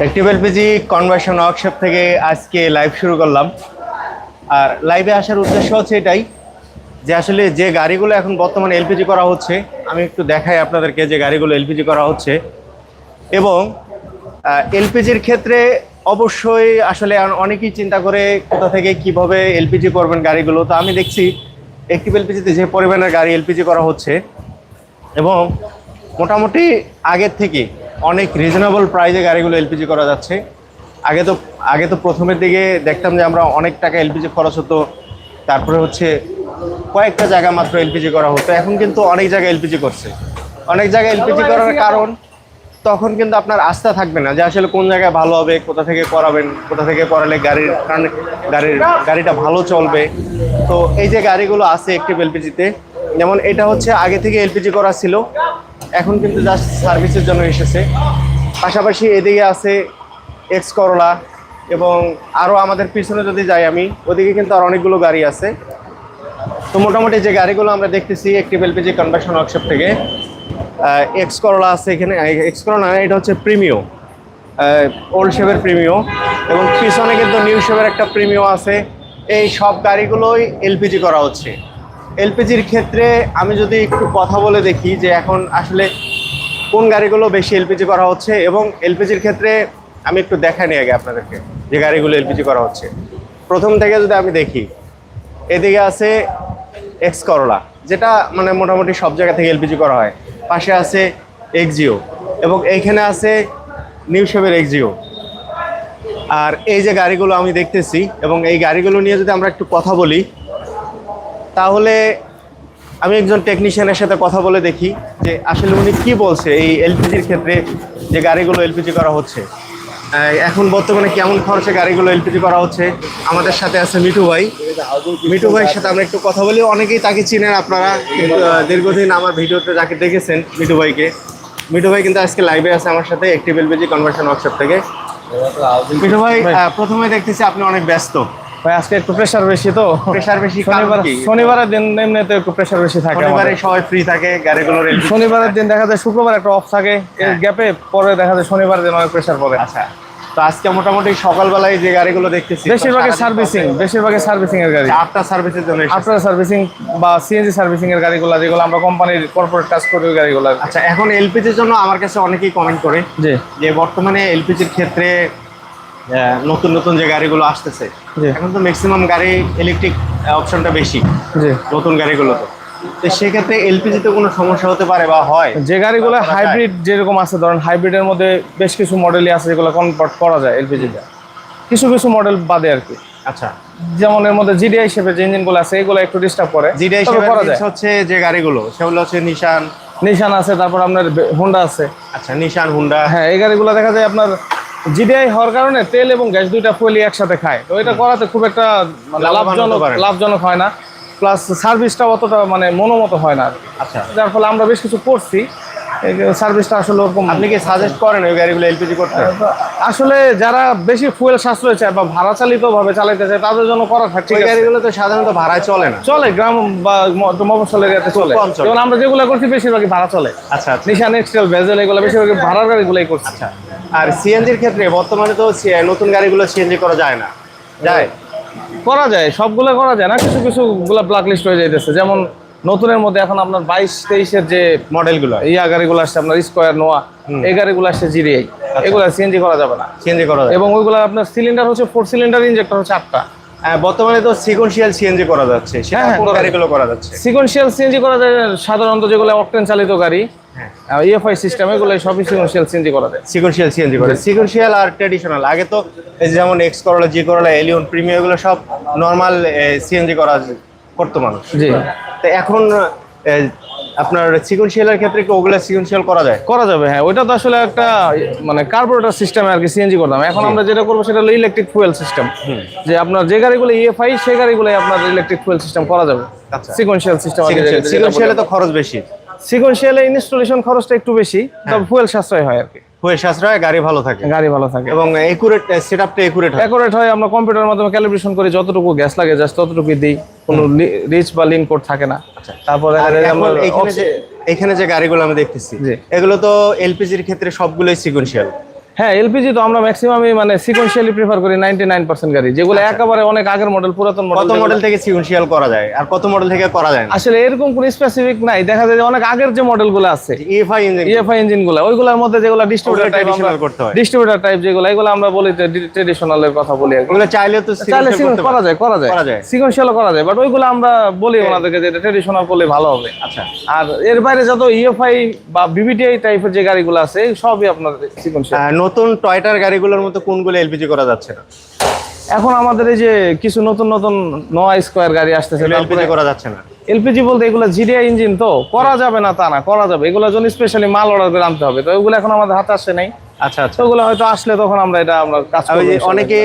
Active LPG conversion workshop থেকে আজকে live শুরু করলাম। আর লাইভে আসার উদ্দেশ্য হচ্ছে এটাই যে আসলে যে গাড়িগুলো এখন বর্তমানে এলপিজি করা হচ্ছে, আমি একটু দেখাই আপনাদেরকে যে গাড়িগুলো এলপিজি করা হচ্ছে। এবং এলপিজির ক্ষেত্রে অবশ্যই আসলে অনেকেই চিন্তা করে কোথা থেকে কীভাবে এলপিজি করবেন গাড়িগুলো। তো আমি দেখছি অ্যাক্টিভ এলপিজিতে যে পরিমাণের গাড়ি এলপিজি করা হচ্ছে। এবং মোটামুটি আগের থেকে অনেক রিজনেবল প্রাইজে গাড়িগুলো এলপিজি করা যাচ্ছে। আগে তো আগে তো প্রথমের দিকে দেখতাম যে আমরা অনেক টাকা এলপিজি খরচ হতো। তারপরে হচ্ছে কয়েকটা জায়গা মাত্র এলপিজি করা হতো। এখন কিন্তু অনেক জায়গায় এলপিজি করছে। অনেক জায়গায় এলপিজি করার কারণ তখন কিন্তু আপনার আস্থা থাকবে না যে আসলে কোন জায়গায় ভালো হবে কোথা থেকে করাবেন কোথা থেকে করালে গাড়ির গাড়ির গাড়িটা ভালো চলবে। তো এই যে গাড়িগুলো আছে একটি এলপিজিতে যেমন এটা হচ্ছে আগে থেকে এলপিজি করা ছিল। এখন কিন্তু জাস্ট সার্ভিসের জন্য এসেছে। পাশাপাশি এদিকে আছে এক্স করলা এবং আরও আমাদের পিছনে যদি যাই আমি, ওদিকে কিন্তু আর অনেকগুলো গাড়ি আছে। তো মোটামুটি যে গাড়িগুলো আমরা দেখতেছি, একটি এলপিজি কনভার্সন ওয়ার্কশপ থেকে এক্স করলা আছে এখানে এক্স করলা না, এটা হচ্ছে প্রিমিও ওল্ড শেপের প্রিমিও এবং পিছনে কিন্তু নিউ শেপের একটা প্রিমিও আছে। এই সব গাড়িগুলোই এলপিজি করা হচ্ছে। এলপিজির ক্ষেত্রে আমি যদি একটু কথা বলে দেখি যে এখন আসলে কোন গাড়িগুলো বেশি এলপিজি করা হচ্ছে এবং এলপিজির ক্ষেত্রে আমি একটু দেখাই নিই আগে আপনাদেরকে যে গাড়িগুলো এলপিজি করা হচ্ছে। প্রথম থেকে যদি আমি দেখি, এদিকে আছে এক্স করলা যেটা মানে মোটামুটি সব জায়গা থেকে এলপিজি করা হয়। পাশে আছে এক্সিও এবং এইখানে আছে নিউ শেপের এক্সিও আর এই যে গাড়িগুলো আমি দেখতেছি এবং এই গাড়িগুলো নিয়ে যদি আমরা একটু কথা বলি তাহলে আমি একজন টেকনিশিয়ানের সাথে কথা বলে দেখি যে আসলে উনি কি বলছে এই এলপিজির ক্ষেত্রে যে গাড়িগুলো এলপিজি করা হচ্ছে। এখন বর্তমানে কেমন খরচে গাড়িগুলো এলপিজি করা হচ্ছে? আমাদের সাথে আছে মিঠু ভাই। মিঠু ভাইয়ের সাথে আমরা একটু কথা বলি। অনেকেই তাকে চিনেন আপনারা দীর্ঘদিন আমার ভিডিওতে যাকে দেখেছেন মিঠু ভাইকে। মিঠু ভাই কিন্তু আজকে লাইভে আছে আমার সাথে, একটি এলপিজি কনভার্সন ওয়ার্কশপ থেকে। মিঠু ভাই প্রথমে দেখতেছি আপনি অনেক ব্যস্ত। ভাই আজকে একটু প্রেশার বেশি তো। প্রেশার বেশি শনিবার শনিবারের দিন এমনিতে একটু প্রেশার বেশি থাকে শনিবারে সবাই ফ্রি থাকে গাড়িগুলোর LPG শনিবারের দিন দেখা যায় শুক্রবার একটা অফ থাকে। এর। গ্যাপে পরে দেখা যায় শনিবার দিন অনেক প্রেশার পড়ে। আচ্ছা তো আজকে মোটামুটি সকালবেলায় যে গাড়িগুলো দেখতেছি বেশিরভাগই সার্ভিসিং। বেশিরভাগই সার্ভিসিং এর গাড়ি। আটটা সার্ভিসের জন্য। আফটার সার্ভিসিং বা সিএনজি সার্ভিসিং এর গাড়িগুলো যেগুলো আমরা কোম্পানির কর্পোরেট কাজ করি ওই গাড়িগুলো। আচ্ছা এখন এলপিজির জন্য আমার কাছে অনেকেই কমেন্ট করে যে বর্তমানে এলপিজির ক্ষেত্রে নতুন নতুন যে গাড়িগুলো আসতেছে এখন তো ম্যাক্সিমাম গাড়ি ইলেকট্রিক অপশনটা বেশি নতুন গাড়িগুলোতে তো। সেক্ষেত্রে এলপিজিতে কোনো সমস্যা হতে পারে বা হয়? যে গাড়িগুলো হাইব্রিড যেরকম আছে ধরেন হাইব্রিডের মধ্যে বেশ কিছু মডেলই আছে যেগুলো কনভার্ট করা যায় এলপিজিতে কিছু কিছু মডেল বাদে আর কি। আচ্ছা। যেমন এর মধ্যে জিডিআই হিসেবে যে ইঞ্জিনগুলো আছে এগুলো একটু ডিস্টার্ব করে। যেটা তবে করা যায়। হিসেবে হচ্ছে যে গাড়িগুলো সেগুলো হচ্ছে নিশান নিশান আছে তারপর আপনার হোন্ডা আছে। আচ্ছা নিশান হুন্ডা হ্যাঁ এই গাড়িগুলো দেখা যায় আপনার জিডিআই হওয়ার কারণে তেল এবং গ্যাস দুইটা ফুয়েলি একসাথে খায়। তো এটা করাতে খুব একটা মানে লাভজনক লাভজনক হয় না। প্লাস সার্ভিসটা অতটা মানে মনোমতো হয় না। আচ্ছা। যার ফলে আমরা বেশ কিছু করছি। সার্ভিসটা আসলে ওরকম আপনি কি সাজেস্ট করেন ওই গাড়িগুলো এলপিজি করতে? আসলে যারা বেশি ফুয়েল সাশ্রয় চায় বা ভাড়া চালিত ভাবে চালাইতে চায় তাদের জন্য করা থাকে ওই গাড়িগুলো তো সাধারণত ভাড়ায় চলে না। চলে গ্রাম বা ম- একটু মফস্বল এরিয়াতে চলে। যেমন আমরা যেগুলো করছি বেশিরভাগই ভাড়া চলে। আচ্ছা আচ্ছা। নিশান এক্সটেল ভেজেল এগুলো বেশিরভাগই ভাড়ার গাড়িগুলোই করছি। আচ্ছা। আর সিএনজির ক্ষেত্রে বর্তমানে তো নতুন গাড়িগুলো সিএনজি করা যায় না। যায়? করা যায় সবগুলো করা যায় না কিছু কিছু গুলা ব্ল্যাক লিস্ট হয়ে যাইতেছে। যেমন নতুনের মধ্যে এখন আপনার বাইশ তেইশের যে মডেলগুলো। ইয়া গাড়িগুলো আসছে আপনার স্কোয়ার নোয়া এই গাড়িগুলো আসছে জিরিআই এগুলো সিএনজি করা যাবে না। সিএনজি করা যাবে এবং ওইগুলো আপনার সিলিন্ডার হচ্ছে ফোর সিলিন্ডার ইঞ্জেক্টর হচ্ছে আটটা। হ্যাঁ, বর্তমানে তো সিকোয়েন্সিয়াল সিএনজি করা যাচ্ছে হ্যাঁ, কোন গাড়িগুলো করা যাচ্ছে। সিকোয়েন্সিয়াল সিএনজি করা যায় সাধারণত যেগুলো অকটেন চালিত গাড়ি হ্যাঁ ইএফআই সিস্টেম এগুলো সবই সিকোয়েন্সিয়াল সিএনজি করা যায়। সিকোয়েন্সিয়াল সিএনজি করে সিকোয়েন্সিয়াল আর ট্র্যাডিশনাল আগে তো এই যেমন এক্স করলা জি করলা এলিয়ন প্রিমিয়াম এগুলো সব নর্মাল সিএনজি করা করতো মানুষ। জি। তো এখন আপনার সিকোয়েন্সিয়ালের ক্ষেত্রে কি ওগুলো সিকোয়েন্সিয়াল করা যায়? করা যাবে হ্যাঁ। ওইটা তো আসলে একটা মানে কার্বোরেটর সিস্টেমে আর কি সিএনজি করতাম। এখন আমরা যেটা করব সেটা হলো ইলেকট্রিক ফুয়েল সিস্টেম যে আপনার যে গাড়িগুলো ইএফআই সেই গাড়িগুলো আপনার ইলেকট্রিক ফুয়েল সিস্টেম করা যাবে। সিকোয়েন্সিয়াল সিস্টেম সিকোয়েন্সিয়ালে তো খরচ বেশি। সিকোয়েন্সিয়ালে ইনস্টলেশন খরচটা একটু বেশি তবে ফুয়েল সাশ্রয় হয় আর কি। ফুয়েল সাশ্রয় গাড়ি ভালো থাকে। গাড়ি ভালো থাকে। এবং একুরেট সেটআপটা একুরেট হয়। একুরেট হয় আমরা কম্পিউটারের মাধ্যমে ক্যালিব্রেশন করি যতটুকু গ্যাস লাগে জাস্ট ততটুকুই দিই। কোনো রিচ বা লিন কোড থাকে না। তারপরে যায় যে আমরা এখানে যে গাড়িগুলো আমি দেখতেছি। এগুলো তো এলপিজির ক্ষেত্রে সবগুলোই সিকোয়েন্সিয়াল হ্যাঁ এলপিজি তো আমরা ম্যাক্সিমামই মানে সিকোয়েন্সিয়ালি প্রিফার করি নাইনটি নাইন পার্সেন্ট গাড়ি। যেগুলো একেবারে অনেক আগের মডেল পুরাতন কত মডেল মডেল থেকে সিকুয়েন্সিয়াল করা যায়? আর কত মডেল থেকে করা যায় আসলে এরকম কোন স্পেসিফিক নাই। দেখা যায় যে অনেক আগের যে মডেলগুলো আছে ইএফআই ইঞ্জিন ইএফআই ইঞ্জিনগুলো। ওইগুলোর মধ্যে যেগুলো ডিস্ট্রিবিউটার টাইপ traditional করতে হয়। ডিস্ট্রিবিউটার টাইপ যেগুলো এগুলো আমরা বলি ট্রেডিশনাল এর কথা বলি ওগুলো চাইলে তো চাইলে করা যায় করা যায়। সিকোয়েন্সিয়ালও করা যায় বাট ওইগুলো আমরা বলি ওনাদেরকে যে ট্রেডিশনাল করলে ভালো হবে। আচ্ছা। আর এর বাইরে যত ইএফআই বা বিবিটিআই টাইপের যে গাড়িগুলো আছে সবই আপনার সিকোয়েন্সিয়াল নতুন টয়টার গাড়িগুলোর মতো কোনগুলো এলপিজি করা যাচ্ছে না? এখন আমাদের এই যে কিছু নতুন নতুন নোয়া স্কোয়ার গাড়ি আসতেছে এলপিজি করা যাচ্ছে না। এলপিজি বলতে এগুলো জিডিআই ইঞ্জিন তো করা যাবে না তা না করা যাবে। এগুলোর জন্য স্পেশালি মাল অর্ডার করে আনতে হবে। তো ওগুলো এখন আমাদের হাতে আসে নাই। আচ্ছা আচ্ছা। ওগুলো হয়তো আসলে তখন আমরা এটা আমরা কাজ। অনেকে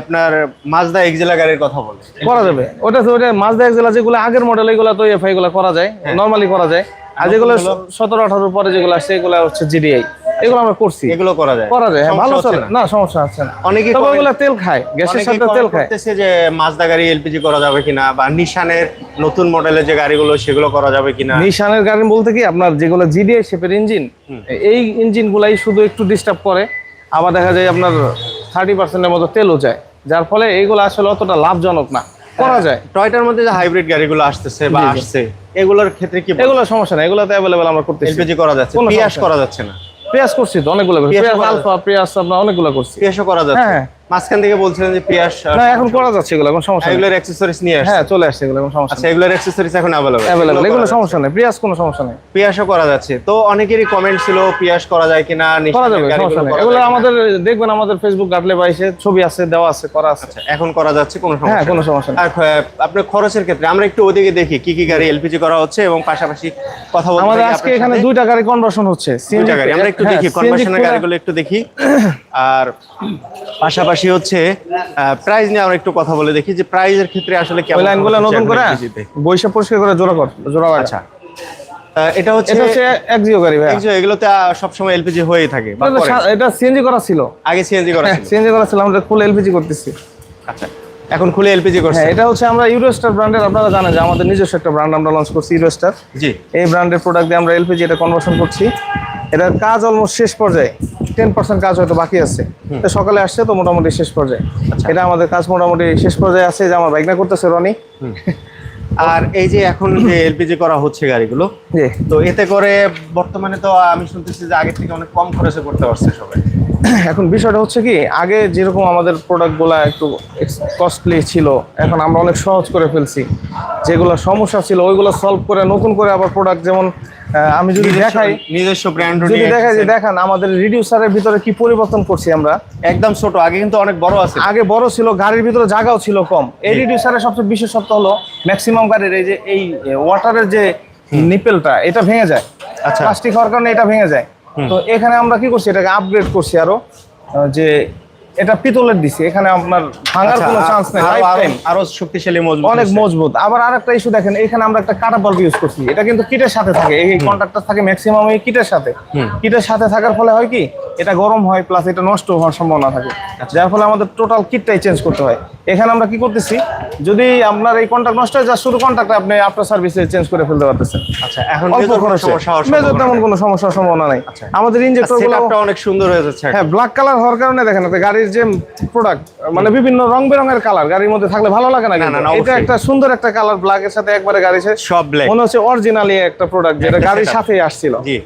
আপনার মাজদা এক্সেলা গাড়ির কথা বলে। করা যাবে। ওটা তো ওটা মাজদা এক্সেলা যেগুলো আগের মডেল এগুলো তো এফআই গুলো করা যায়। হ্যাঁ। নরমালি করা যায়। আর যেগুলো সতেরো আঠারো পরে যেগুলো আসছে এগুলো হচ্ছে জিডিআই এগুলো আমরা করছি। এগুলো করা যায়। করা যায়। হ্যাঁ, ভালো চলে না। না সমস্যা আছে না। অনেকে তবে তেল খায় গ্যাসের সাথে তেল খায়। করতেছে যে মাজদা গাড়ি এলপিজি করা যাবে কিনা বা নিশানের নতুন মডেলের যে গাড়িগুলো সেগুলো করা যাবে কিনা? নিশানের গাড়ি বলতে কি আপনার যেগুলো জিডিআই শেপের ইঞ্জিন এই ইঞ্জিন গুলাই শুধু একটু ডিস্টার্ব করে। আবার দেখা যায় আপনার থার্টি পার্সেন্টের মতো তেলও যায়। যার ফলে এইগুলো আসলে অতটা লাভজনক না। করা যায়। টয়টার মধ্যে যে হাইব্রিড গাড়িগুলো আসতেছে বা। আসছে এগুলোর ক্ষেত্রে কি এগুলো সমস্যা নেই এগুলো তো অ্যাভেলেবেল আমরা করতেছি। এলপিজি করা যাচ্ছে পিয়াস করা যাচ্ছে না। পেঁয়াজ করছি তো অনেকগুলো করা। আলফা পেঁয়াজ আমরা অনেকগুলো করছি। প্রেসও করা যাচ্ছে। হ্যাঁ। মাঝখান থেকে বলছিলেন যে পিয়াস না এখন করা যাচ্ছে এগুলো এখন সমস্যা এগুলোর অ্যাক্সেসরিজ নিয়ে আসছে হ্যাঁ চলে আসছে এগুলো এখন সমস্যা আচ্ছা এগুলোর অ্যাক্সেসরিজ এখন অ্যাভেলেবল অ্যাভেলেবেল এগুলো সমস্যা নেই পেঁয়াজ কোনো সমস্যা নেই। পিয়াসও করা যাচ্ছে। তো অনেকেরই কমেন্ট ছিল পিয়াস করা যায় কিনা? করা যাবে সমস্যা নেই। এগুলো আমাদের দেখবেন আমাদের ফেসবুক ঘাটলে পাইছে ছবি আছে দেওয়া আছে করা আছে। আচ্ছা, এখন করা যাচ্ছে কোনো হ্যাঁ সমস্যা কোনো সমস্যা নেই। আর আপনার খরচের ক্ষেত্রে আমরা একটু ওদিকে দেখি কি কি গাড়ি এলপিজি করা হচ্ছে এবং পাশাপাশি কথা বলতে আমাদের আজকে এখানে। দুইটা গাড়ি কনভার্সন হচ্ছে দুইটা গাড়ি আমরা একটু হ্যাঁ, দেখি কনভার্সনের গাড়িগুলো একটু দেখি। আর পাশাপাশি হচ্ছে প্রাইস নিয়ে আমরা একটু কথা বলে দেখি যে প্রাইজের ক্ষেত্রে আসলে কেমন লাইনগুলো নতুন করে? বৈশাখ পরিষ্কার করে জোড়া কর জোড়া আচ্ছা। এটা হচ্ছে এটা হচ্ছে এক জিও গাড়ি ভাই একজন এগুলোতে আহ, সবসময় এলপিজি হয়েই থাকে এটা সিএনজি করা ছিল। আগে সিএনজি করা ছিল। সিএনজি করা ছিল আমরা ফুল এলপিজি করতেছি। আচ্ছা এখন খুলে এলপিজি করছে হ্যাঁ এটা হচ্ছে আমরা ইউরোস্টার ব্র্যান্ডের আপনারা জানেন যে আমাদের নিজস্ব একটা ব্র্যান্ড আমরা লঞ্চ করছি ইউরোস্টার জি। এই ব্র্যান্ডের প্রোডাক্ট দিয়ে আমরা এলপিজি এটা কনভার্সন করছি। এটার কাজ অলমোস্ট শেষ পর্যায়ে। টেন পার্সেন্ট কাজ হয়তো বাকি আছে। তো সকালে আসছে তো মোটামুটি শেষ পর্যায়ে। এটা আমাদের কাজ মোটামুটি শেষ পর্যায়ে আছে যে আমার বাইক না করতেছে রনি। আর এই যে এখন যে এলপিজি করা হচ্ছে গাড়িগুলো তো এতে করে বর্তমানে তো আমি শুনতেছি যে আগের থেকে অনেক কম খরচে করতে পারছে সবাই। এখন বিষয়টা হচ্ছে কি আগে যেরকম আমাদের প্রোডাক্টগুলো একটু কস্টলি ছিল এখন আমরা অনেক সহজ করে ফেলছি। যেগুলো সমস্যা ছিল ওইগুলো সলভ করে নতুন করে আবার প্রোডাক্ট যেমন আমি যদি দেখাই নিজস্ব ব্র্যান্ড যদি দেখাই যে দেখান আমাদের রিডিউসারের ভিতরে কি পরিবর্তন করছি আমরা? একদম ছোট আগে কিন্তু অনেক বড় আছে। আগে বড় ছিল গাড়ির ভিতরে জায়গাও ছিল কম। এই রিডিউসারের সবচেয়ে বিশেষত্ব হলো ম্যাক্সিমাম গাড়ির এই যে এই ওয়াটারের যে নিপেলটা এটা ভেঙে যায়। আচ্ছা। প্লাস্টিক হওয়ার কারণে এটা ভেঙে যায়। তো এখানে আমরা কি করছি এটাকে আপগ্রেড করছি আরও যে এটা পিতলের দিছি এখানে আপনার ভাঙার আচ্ছা, কোনো চান্স নেই আরো- লাইফ টাইম আরও শক্তিশালী মজবুত অনেক মজবুত। আবার আরেকটা ইস্যু দেখেন এখানে আমরা একটা কাটা বাল্ব ইউজ করছি এটা কিন্তু কিটের সাথে থাকে এই কন্ট্রাক্টর থাকে ম্যাক্সিমাম এই কিটের সাথে। কিটের সাথে থাকার ফলে হয় কি এটা গরম হয় প্লাস এটা নষ্ট হওয়ার সম্ভাবনা থাকে। আচ্ছা। যার ফলে আমাদের টোটাল কিটটাই চেঞ্জ করতে হয়। এখানে আমরা কি করতেছি যদি আপনার এই কন্ট্রাক্ট নষ্ট হয় যা শুধু কন্ট্রাক্ট আপনি আফটার সার্ভিসে চেঞ্জ করে ফেলতে পারতেছেন। আচ্ছা এখন অল্প কোনো খরচে। সমস্যা হওয়ার মেজর তেমন কোনো সমস্যার সম্ভাবনা নাই। আচ্ছা। আমাদের আর ইঞ্জেক্টর অনেক সুন্দর হয়ে যাচ্ছে। হ্যাঁ ব্ল্যাক কালার হওয়ার কারণে দেখেন আপনি গাড়ির যে প্রোডাক্ট মানে বিভিন্ন রং বেরঙের কালার গাড়ির মধ্যে থাকলে ভালো লাগে না না, এটা একটা সুন্দর একটা কালার ব্ল্যাক এর সাথে একবারে গাড়ি সব ব্ল্যাক মনে হচ্ছে অরিজিনালি একটা প্রোডাক্ট যেটা গাড়ির সাথে সাথেই আসছিল। জি।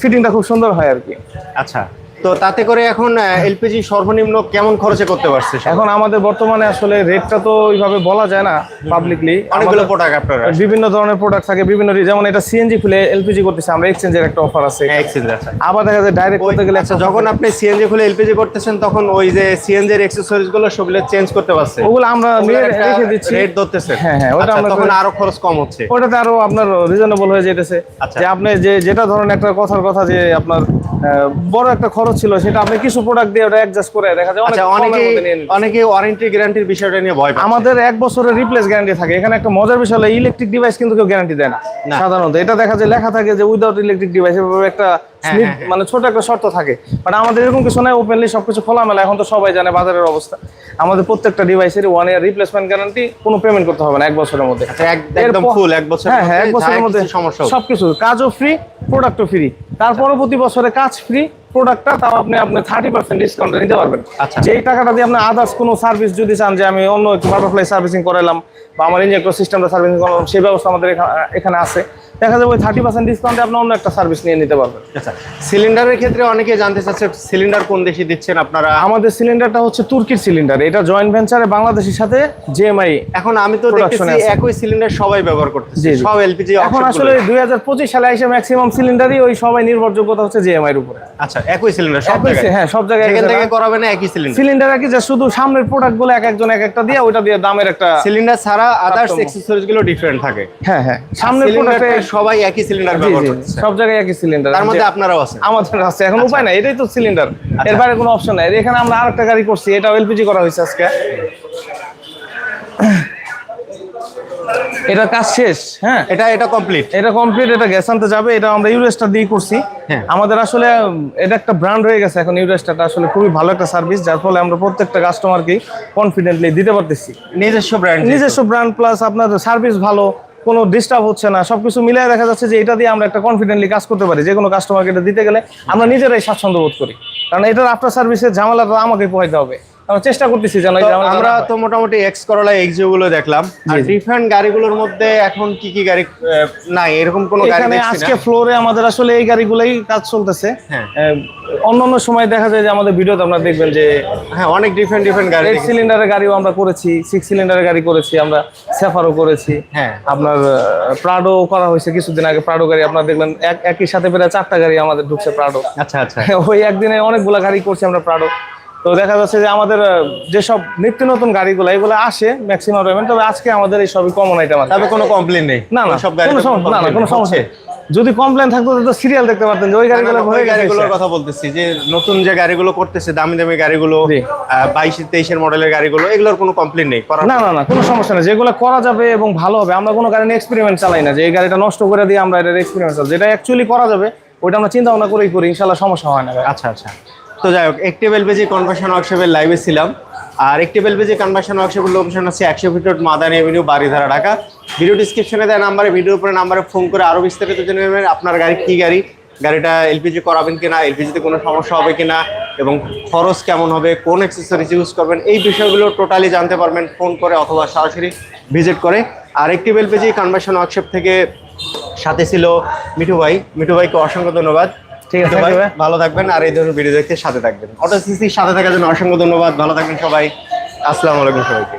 ফিটিংটা খুব সুন্দর হয় আর কি। আচ্ছা। তো তাতে করে এখন এলপিজি সর্বনিম্ন কেমন খরচে করতে পারছে এখন আমাদের বর্তমানে আসলে রেটটা তো ওইভাবে বলা যায় না পাবলিকলি অনেকগুলো প্রোডাক্ট আপনারা বিভিন্ন ধরনের প্রোডাক্ট থাকে বিভিন্ন যেমন এটা সিএনজি খুলে এলপিজি করতেছে আমরা এক্সচেঞ্জের একটা অফার আছে। এক্সচেঞ্জ আছে। আবার দেখা যায় ডাইরেক্ট করতে গেলে আচ্ছা যখন আপনি সিএনজি খুলে এলপিজি করতেছেন তখন ওই যে সিএনজি এর অ্যাকসেসরিজগুলো সবগুলো চেঞ্জ করতে পারছে। ওগুলো আমরা নিয়ে রেখে দিচ্ছি। রেট ধরতেছে। হ্যাঁ, হ্যাঁ, ওটা আচ্ছা, আমরা তখন আরও খরচ কম হচ্ছে। ওটাতে আরও আপনার রিজনেবল হয়ে যেতেছে। আচ্ছা। যে আপনি যে যেটা ধরেন একটা কথার কথা যে আপনার বড় একটা খরচ ছিল সেটা আপনি কিছু প্রোডাক্ট দিয়ে ওটা অ্যাডজাস্ট করে দেখা যায় অনেক অনেকে ওয়ারেন্টি গ্যারান্টির বিষয়টা নিয়ে ভয় পায় আমাদের এক বছরের রিপ্লেস গ্যারান্টি থাকে এখানে একটা মজার বিষয় হলো ইলেকট্রিক ডিভাইস কিন্তু কেউ গ্যারান্টি দেয় না। সাধারণত এটা দেখা যায় লেখা থাকে যে উইদাউট ইলেকট্রিক ডিভাইস এভাবে একটা। মানে ছোট একটা শর্ত থাকে। বাট আমাদের এরকম কিছু নাই ওপেনলি সবকিছু খোলামেলা এখন তো সবাই জানে বাজারের অবস্থা। আমাদের প্রত্যেকটা ডিভাইসেরই ওয়ান ইয়ার রিপ্লেসমেন্ট গ্যারান্টি কোনো পেমেন্ট করতে হবে না এক বছরের মধ্যে। আচ্ছা, একদম ফুল এক বছর হ্যাঁ হ্যাঁ এক বছরের মধ্যে সমস্যা সবকিছু কাজও ফ্রি প্রোডাক্টও ফ্রি তার পরবর্তী বছরে কাজ ফ্রি প্রোডাক্টটা তাও আপনি আপনি থার্টি পার্সেন্ট ডিসকাউন্ট নিতে পারবেন। আচ্ছা। যেই টাকাটা দিয়ে আপনি আদার্স কোনো সার্ভিস যদি চান যে আমি অন্য একটু বাটারফ্লাই সার্ভিসিং করালাম বা আমার ইঞ্জেক্টর সিস্টেমটা সার্ভিসিং করলাম সেই ব্যবস্থা আমাদের এখা- এখানে আছে। দেখা যাবে ওই থার্টি পার্সেন্ট ডিসকাউন্টে আপনি অন্য একটা সার্ভিস নিয়ে নিতে পারবেন। আচ্ছা। সিলিন্ডারের ক্ষেত্রে অনেকে জানতে চাচ্ছে সিলিন্ডার কোন দেশে দিচ্ছেন আপনারা? আমাদের সিলিন্ডারটা হচ্ছে তুর্কির সিলিন্ডার। এটা জয়েন্ট ভেঞ্চারে বাংলাদেশের সাথে জিএমআই এখন আমি তো দেখতেছি একই সিলিন্ডার সবাই ব্যবহার করতেছে। সব এলপিজি এখন আসলে দুই হাজার পঁচিশ সালে এসে ম্যাক্সিমাম সিলিন্ডারই ওই সবাই নির্ভরযোগ্যতা হচ্ছে জিএমআই এর উপরে। আচ্ছা একই সিলিন্ডার সব জায়গায়? হ্যাঁ সব জায়গায় এক থেকে করাবে না একই সিলিন্ডার? সিলিন্ডার আর কি যে শুধু সামনের প্রোডাক্টগুলো এক একজন এক একটা দিয়ে ওইটা দিয়ে দামের একটা সিলিন্ডার ছাড়া আদার্স। অ্যাকসেসরিজগুলো ডিফারেন্ট থাকে। হ্যাঁ হ্যাঁ। সামনের প্রোডাক্টে সবাই একই সিলিন্ডার ব্যবহার জি। করতেছে। সব জায়গায় একই সিলিন্ডার। তার মধ্যে আপনারাও আছেন আমাদের আছে এখন উপায় নাই এটাই তো সিলিন্ডার এর বাইরে কোনো অপশন নাই। এখানে আমরা আরেকটা গাড়ি করছি এটা এলপিজি করা হয়েছে আজকে। এটা কাজ শেষ হ্যাঁ? এটা এটা কমপ্লিট এটা কমপ্লিট এটা গ্যাস আনতে যাবে এটা আমরা ইউরেস্টার দিয়ে করছি। হ্যাঁ। আমাদের আসলে এটা একটা ব্র্যান্ড হয়ে গেছে এখন ইউরেস্টারটা আসলে খুবই ভালো একটা সার্ভিস যার ফলে আমরা প্রত্যেকটা কাস্টমারকে কনফিডেন্টলি দিতে পারতেছি। নিজস্ব ব্র্যান্ড নিজস্ব ব্র্যান্ড প্লাস আপনার সার্ভিস ভালো কোনো ডিস্টার্ব হচ্ছে না, সবকিছু মিলিয়ে দেখা যাচ্ছে যে এটা দিয়ে আমরা একটা কনফিডেন্টলি কাজ করতে পারি, যে কোনো কাস্টমারকে এটা দিতে গেলে আমরা নিজেরাই স্বাচ্ছন্দ্য বোধ করি। কারণ এটার আফটার সার্ভিসের ঝামেলাটা আমাকে পোহাইতে হবে। আমরা চেষ্টা করতেছি যেন আমরা তো মোটামুটি এক্স করলা এক্সগুলো দেখলাম। আর ডিফারেন্ট গাড়িগুলোর মধ্যে এখন কি কি গাড়ি নাই? এরকম কোন গাড়ি দেখছি আজকে ফ্লোরে আমাদের আসলে এই গাড়িগুলোই কাজ চলতেছে। হ্যাঁ। অন্যান্য সময় দেখা যায় যে আমাদের ভিডিওতে আপনারা দেখবেন যে হ্যাঁ অনেক ডিফারেন্ট ডিফারেন্ট গাড়ি এইট সিলিন্ডারের গাড়িও আমরা করেছি সিক্স সিলিন্ডারের গাড়ি করেছি আমরা সেফারও করেছি। হ্যাঁ। আপনার প্রাডো করা হয়েছে কিছুদিন আগে। প্রাডো গাড়ি আপনারা দেখবেন এক একই সাথে প্রায় চারটা গাড়ি আমাদের ঢুকছে প্রাডো আচ্ছা আচ্ছা। ওই একদিনে অনেকগুলা গাড়ি করছি আমরা প্রাডো তো দেখা যাচ্ছে যে আমাদের যেসব নিত্য নতুন গাড়িগুলো এগুলো আসে ম্যাক্সিমাম পেমেন্ট তবে আজকে আমাদের এই সবই কমন আইটেম আছে। তবে কোনো কমপ্লেন নেই। না না সব গাড়ি কোনো সমস্যা না না কোনো সমস্যা যদি কমপ্লেন থাকতো তো সিরিয়াল দেখতে পারতেন যে ওই গাড়িগুলো হয়ে গাড়িগুলোর কথা বলতেছি যে নতুন যে গাড়িগুলো করতেছে দামি দামি গাড়িগুলো। বাইশ তেইশের মডেলের গাড়িগুলো এগুলোর কোনো কমপ্লেন নেই না না না কোনো সমস্যা নেই। যেগুলো করা যাবে এবং ভালো হবে আমরা কোনো গাড়ি নিয়ে এক্সপেরিমেন্ট চালাই না যে এই গাড়িটা নষ্ট করে দিয়ে আমরা এটার এক্সপেরিমেন্ট চালাই। যেটা অ্যাকচুয়ালি করা যাবে ওইটা আমরা চিন্তা ভাবনা করেই করি ইনশাল্লাহ সমস্যা হয় না। আচ্ছা আচ্ছা। তো যাই হোক একটিভ এলপিজি কনভার্সন ওয়ার্কশপের লাইভে ছিলাম। আর একটিভ এলপিজি কনভার্সন ওয়ার্কশপের লোকেশন হচ্ছে একশো feet Madani avenue Baridhara Dhaka. Video ডিসক্রিপশনে দেয় নাম্বারে ভিডিওর উপরে নাম্বারে ফোন করে আরও বিস্তারিত জেনে নেবেন, আপনার গাড়ি কী গাড়ি, গাড়িটা এলপিজি করাবেন কিনা এলপিজিতে কোনো সমস্যা হবে কিনা, এবং খরচ কেমন হবে, কোন অ্যাক্সেসরিজ ইউজ করবেন, এই বিষয়গুলো টোটালি জানতে পারবেন ফোন করে অথবা সরাসরি ভিজিট করে। আর একটিভ এলপিজি কনভার্সন ওয়ার্কশপ থেকে সাথে ছিল মিঠু ভাই। মিঠু ভাইকে অসংখ্য ধন্যবাদ। ঠিক আছে, ভাই, ভাই। ভালো থাকবেন আর এই ধরনের ভিডিও দেখতে সাথে থাকবেন। অটো সিসির সাথে থাকার জন্য অসংখ্য ধন্যবাদ। ভালো থাকবেন সবাই। আসসালামু আলাইকুম সবাইকে।